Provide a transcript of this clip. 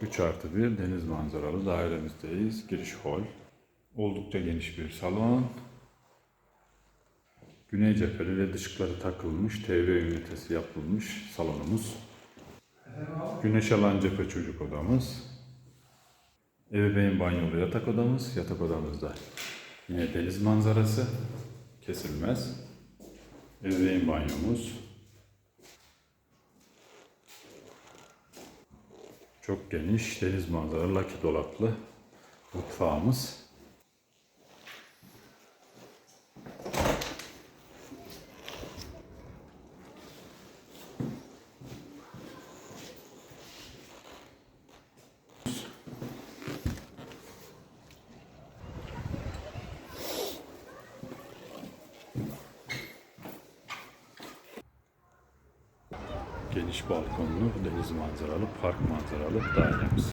3 artı 1 deniz manzaralı dairemizdeyiz. Giriş hol. Oldukça geniş bir salon. Güney cepheli led ışıkları takılmış. TV ünitesi yapılmış salonumuz. Güneş alan cephe çocuk odamız. Ebeveyn banyolu yatak odamız. Yatak odamızda yine deniz manzarası. Kesilmez. Ebeveyn banyomuz. Çok geniş deniz manzaralı laki dolaplı mutfağımız. Geniş balkonlu, deniz manzaralı, park manzaralı dairemiz.